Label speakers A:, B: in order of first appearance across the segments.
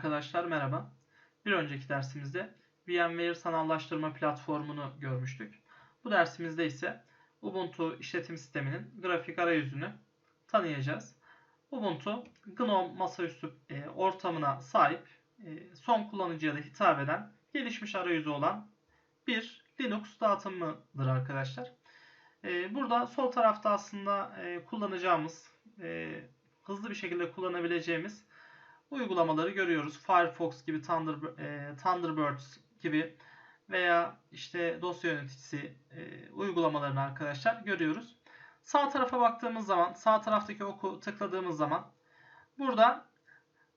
A: Arkadaşlar merhaba. Bir önceki dersimizde VMware sanallaştırma platformunu görmüştük. Bu dersimizde ise Ubuntu işletim sisteminin grafik arayüzünü tanıyacağız. Ubuntu GNOME masaüstü e, ortamına sahip e, son kullanıcıya da hitap eden gelişmiş arayüzü olan bir Linux dağıtımıdır arkadaşlar. E, burada sol tarafta aslında kullanacağımız, hızlı bir şekilde kullanabileceğimiz uygulamaları görüyoruz. Firefox gibi, Thunder, e, Thunderbirds gibi veya işte dosya yöneticisi e, uygulamalarını arkadaşlar görüyoruz. Sağ tarafa baktığımız zaman, sağ taraftaki oku tıkladığımız zaman burada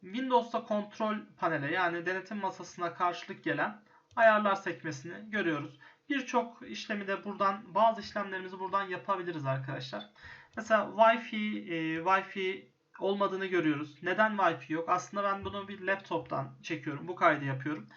A: Windows'ta kontrol panele yani denetim masasına karşılık gelen ayarlar sekmesini görüyoruz. Birçok işlemi de buradan, bazı işlemlerimizi buradan yapabiliriz arkadaşlar. Mesela Wi-Fi, e, Wi-Fi olmadığını görüyoruz. Neden Wi-Fi yok? Aslında ben bunu bir laptop'tan çekiyorum. Bu kaydı yapıyorum.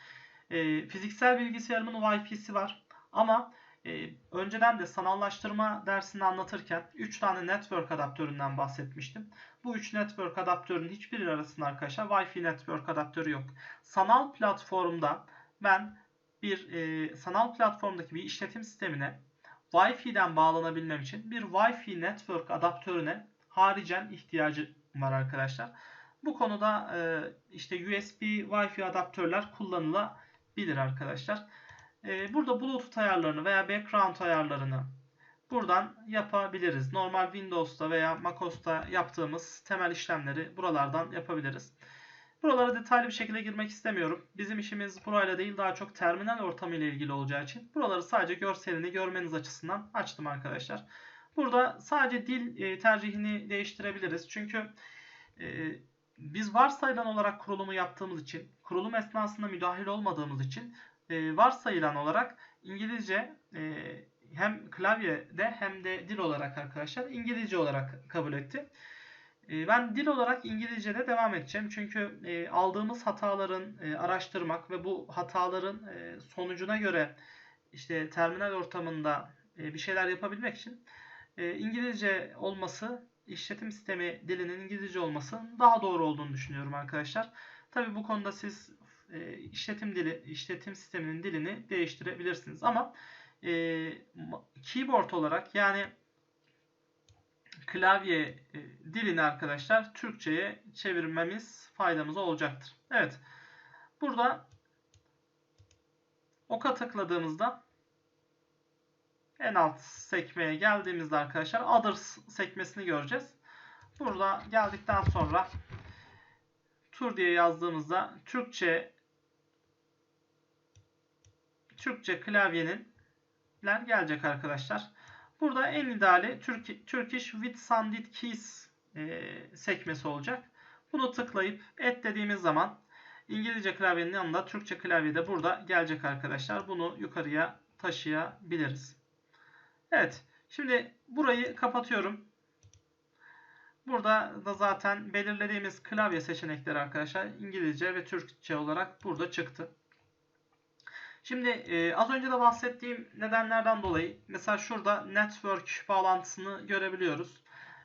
A: E, fiziksel bilgisayarımın Wi-Fi'si var. Ama e, önceden de sanallaştırma dersini anlatırken 3 tane network adaptöründen bahsetmiştim. Bu 3 network adaptörün hiçbiri arasında arkadaşlar Wi-Fi network adaptörü yok. Sanal platformda ben bir e, sanal platformdaki bir işletim sistemine Wi-Fi'den bağlanabilmem için bir Wi-Fi network adaptörüne haricen ihtiyacı var arkadaşlar. Bu konuda e, işte USB Wi-Fi adaptörler kullanılabilir arkadaşlar. E, burada Bluetooth ayarlarını veya background ayarlarını buradan yapabiliriz. Normal Windows'ta veya macOS'ta yaptığımız temel işlemleri buralardan yapabiliriz. Buralara detaylı bir şekilde girmek istemiyorum. Bizim işimiz burayla değil daha çok terminal ortamı ile ilgili olacağı için buraları sadece görselini görmeniz açısından açtım arkadaşlar. Burada sadece dil e, tercihini değiştirebiliriz. Çünkü e, biz varsayılan olarak kurulumu yaptığımız için, kurulum esnasında müdahil olmadığımız için e, varsayılan olarak İngilizce hem klavyede hem de dil olarak arkadaşlar İngilizce olarak kabul etti. Ben dil olarak İngilizce'de devam edeceğim. Çünkü aldığımız hataların araştırmak ve bu hataların sonucuna göre işte terminal ortamında bir şeyler yapabilmek için e, İngilizce olması, işletim sistemi dilinin İngilizce olması daha doğru olduğunu düşünüyorum arkadaşlar. Tabi bu konuda siz e, işletim dili, işletim sisteminin dilini değiştirebilirsiniz. Ama e, keyboard olarak yani klavye e, dilini arkadaşlar Türkçe'ye çevirmemiz faydamız olacaktır. Evet. Burada oka tıkladığımızda en alt sekmeye geldiğimizde arkadaşlar Others sekmesini göreceğiz. Burada geldikten sonra tur diye yazdığımızda Türkçe Türkçe klavyenin gelecek arkadaşlar. Burada en ideali Turkish with Sandit Keys e, sekmesi olacak. Bunu tıklayıp et dediğimiz zaman İngilizce klavyenin yanında Türkçe klavye de burada gelecek arkadaşlar. Bunu yukarıya taşıyabiliriz. Evet. Şimdi burayı kapatıyorum. Burada da zaten belirlediğimiz klavye seçenekleri arkadaşlar İngilizce ve Türkçe olarak burada çıktı. Şimdi e, az önce de bahsettiğim nedenlerden dolayı mesela şurada network bağlantısını görebiliyoruz.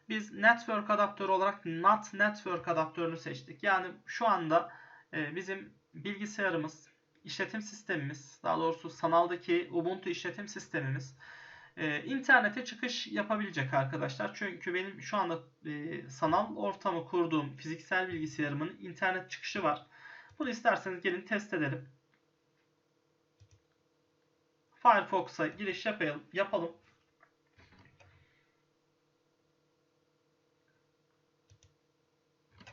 A: Biz network adaptörü olarak NAT network adaptörünü seçtik. Yani şu anda e, bizim bilgisayarımız, işletim sistemimiz, daha doğrusu sanaldaki Ubuntu işletim sistemimiz e, internete çıkış yapabilecek arkadaşlar. Çünkü benim şu anda e, sanal ortamı kurduğum fiziksel bilgisayarımın internet çıkışı var. Bunu isterseniz gelin test edelim. Firefox'a giriş yapalım. yapalım.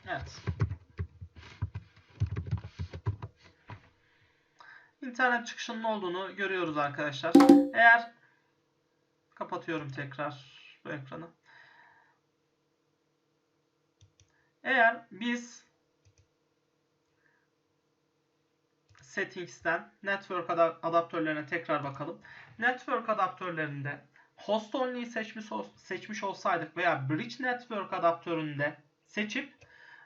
A: Evet. İnternet çıkışının olduğunu görüyoruz arkadaşlar. Eğer Kapatıyorum tekrar bu ekranı. Eğer biz Settings'ten Network adaptörlerine tekrar bakalım. Network adaptörlerinde Host Only'yi seçmiş, seçmiş olsaydık veya Bridge Network adaptöründe seçip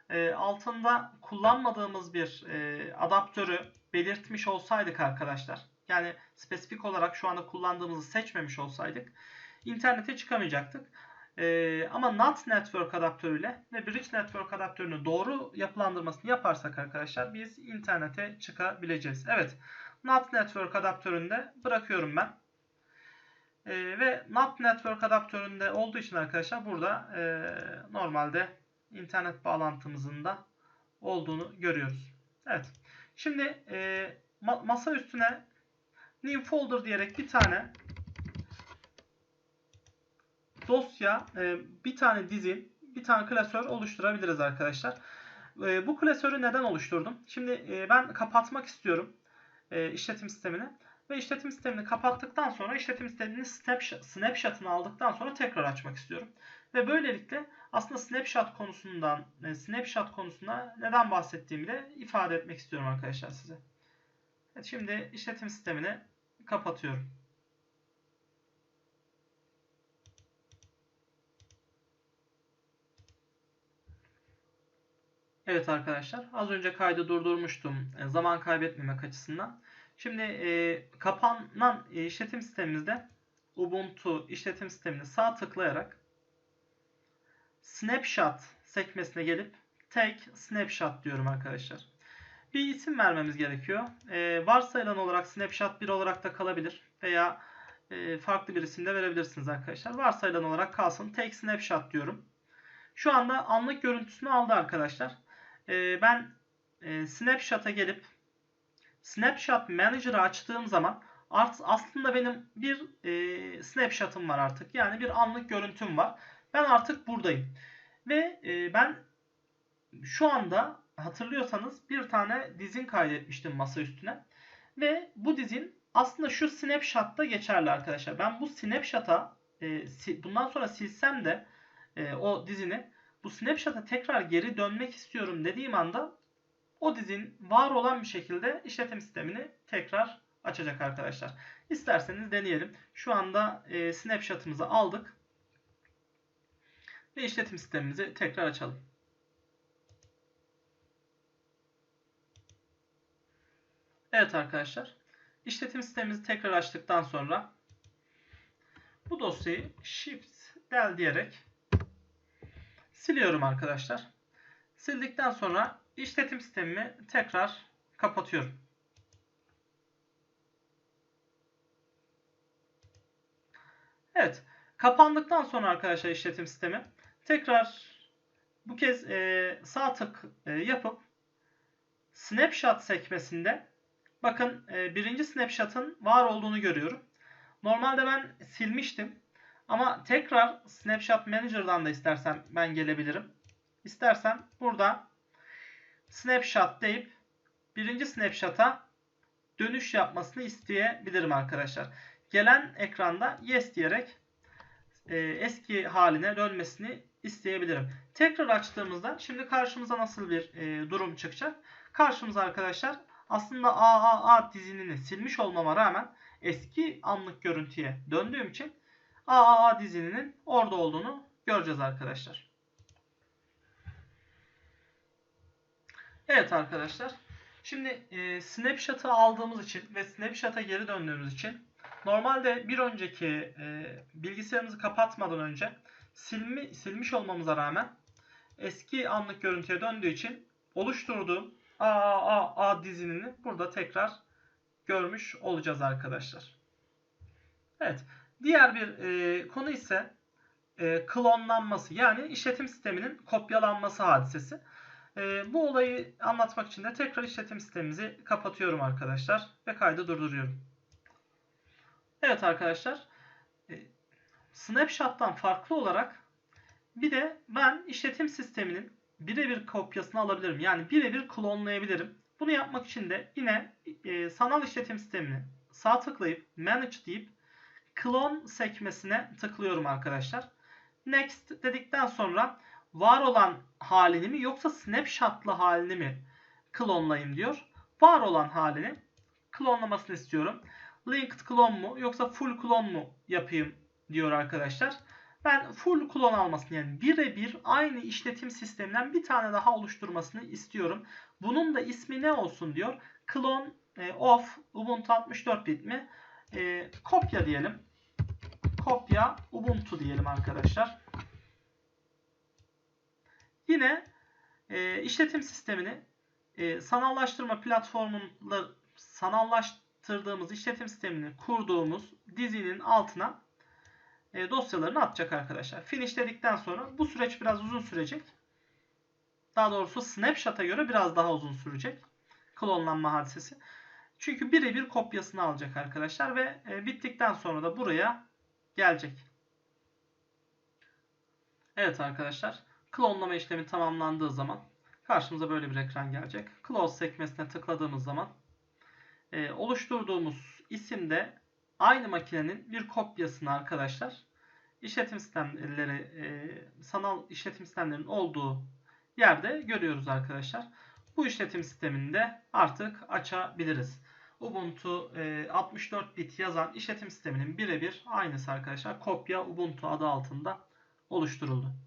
A: e, altında kullanmadığımız bir e, adaptörü belirtmiş olsaydık arkadaşlar yani spesifik olarak şu anda kullandığımızı seçmemiş olsaydık internete çıkamayacaktık. Ee, ama NAT network adaptörüyle ve Bridge network adaptörünü doğru yapılandırmasını yaparsak arkadaşlar biz internete çıkabileceğiz. Evet. NAT network adaptöründe bırakıyorum ben. Ee, ve NAT network adaptöründe olduğu için arkadaşlar burada e, normalde internet bağlantımızın da olduğunu görüyoruz. Evet. Şimdi e, ma masa üstüne new folder diyerek bir tane dosya, e, bir tane dizi, bir tane klasör oluşturabiliriz arkadaşlar. E, bu klasörü neden oluşturdum? Şimdi e, ben kapatmak istiyorum işletim sistemini. Ve işletim sistemini kapattıktan sonra işletim sisteminin snapshot, snapshot'ını aldıktan sonra tekrar açmak istiyorum. Ve böylelikle aslında snapshot konusundan, snapshot konusunda neden bahsettiğimi de ifade etmek istiyorum arkadaşlar size. Şimdi işletim sistemini kapatıyorum. Evet arkadaşlar az önce kaydı durdurmuştum e, zaman kaybetmemek açısından. Şimdi e, kapanan e, işletim sistemimizde Ubuntu işletim sistemini sağ tıklayarak Snapshot sekmesine gelip Take Snapshot diyorum arkadaşlar. Bir isim vermemiz gerekiyor. E, varsayılan olarak Snapshot 1 olarak da kalabilir veya e, farklı bir isim de verebilirsiniz arkadaşlar. Varsayılan olarak kalsın. Take Snapshot diyorum. Şu anda anlık görüntüsünü aldı arkadaşlar. E, ben e, Snapshot'a gelip Snapshot Manager'ı açtığım zaman aslında benim bir e, snapshot'ım var artık. Yani bir anlık görüntüm var. Ben artık buradayım. Ve e, ben şu anda hatırlıyorsanız bir tane dizin kaydetmiştim masa üstüne. Ve bu dizin aslında şu snapshot'ta geçerli arkadaşlar. Ben bu snapshot'a e, bundan sonra silsem de e, o dizini bu snapshot'a tekrar geri dönmek istiyorum dediğim anda o dizin var olan bir şekilde işletim sistemini tekrar açacak arkadaşlar. İsterseniz deneyelim. Şu anda e, snapshot'ımızı aldık. Ve işletim sistemimizi tekrar açalım. Evet arkadaşlar. İşletim sistemimizi tekrar açtıktan sonra bu dosyayı Shift del diyerek siliyorum arkadaşlar. Sildikten sonra işletim sistemimi tekrar kapatıyorum. Evet. Kapandıktan sonra arkadaşlar işletim sistemi tekrar bu kez sağ tık yapıp snapshot sekmesinde bakın e, birinci snapshot'ın var olduğunu görüyorum. Normalde ben silmiştim. Ama tekrar snapshot manager'dan da istersem ben gelebilirim. İstersem burada snapshot deyip birinci snapshot'a dönüş yapmasını isteyebilirim arkadaşlar. Gelen ekranda yes diyerek e, eski haline dönmesini isteyebilirim. Tekrar açtığımızda şimdi karşımıza nasıl bir e, durum çıkacak? Karşımıza arkadaşlar aslında AAA dizinini silmiş olmama rağmen eski anlık görüntüye döndüğüm için AAA dizinin orada olduğunu göreceğiz arkadaşlar. Evet arkadaşlar. Şimdi e, snapshot'ı aldığımız için ve snapshot'a geri döndüğümüz için normalde bir önceki e, bilgisayarımızı kapatmadan önce silmi, silmiş olmamıza rağmen eski anlık görüntüye döndüğü için oluşturduğum AAA dizini burada tekrar görmüş olacağız arkadaşlar. Evet. Diğer bir e, konu ise e, klonlanması yani işletim sisteminin kopyalanması hadisesi. E, bu olayı anlatmak için de tekrar işletim sistemimizi kapatıyorum arkadaşlar ve kaydı durduruyorum. Evet arkadaşlar e, Snapshot'tan farklı olarak bir de ben işletim sisteminin birebir kopyasını alabilirim. Yani birebir klonlayabilirim. Bunu yapmak için de yine e, sanal işletim sistemini sağ tıklayıp Manage deyip Klon sekmesine tıklıyorum arkadaşlar. Next dedikten sonra var olan halini mi yoksa snapshotlı halini mi klonlayayım diyor. Var olan halini klonlamasını istiyorum. Linked klon mu yoksa full klon mu yapayım diyor arkadaşlar. Ben full klon almasını yani birebir aynı işletim sisteminden bir tane daha oluşturmasını istiyorum. Bunun da ismi ne olsun diyor. Klon e, of Ubuntu 64 bit mi? E, kopya diyelim. Kopya Ubuntu diyelim arkadaşlar. Yine e, işletim sistemini e, sanallaştırma platformunda sanallaştırdığımız işletim sistemini kurduğumuz dizinin altına e, dosyalarını atacak arkadaşlar. Finishledikten sonra bu süreç biraz uzun sürecek. Daha doğrusu snapshot'a göre biraz daha uzun sürecek. Klonlanma hadisesi. Çünkü birebir kopyasını alacak arkadaşlar ve e, bittikten sonra da buraya gelecek. Evet arkadaşlar. Klonlama işlemi tamamlandığı zaman karşımıza böyle bir ekran gelecek. Close sekmesine tıkladığımız zaman e, oluşturduğumuz isimde aynı makinenin bir kopyasını arkadaşlar işletim sistemleri e, sanal işletim sistemlerinin olduğu yerde görüyoruz arkadaşlar. Bu işletim sistemini de artık açabiliriz. Ubuntu e, 64 bit yazan işletim sisteminin birebir aynısı arkadaşlar. Kopya Ubuntu adı altında oluşturuldu.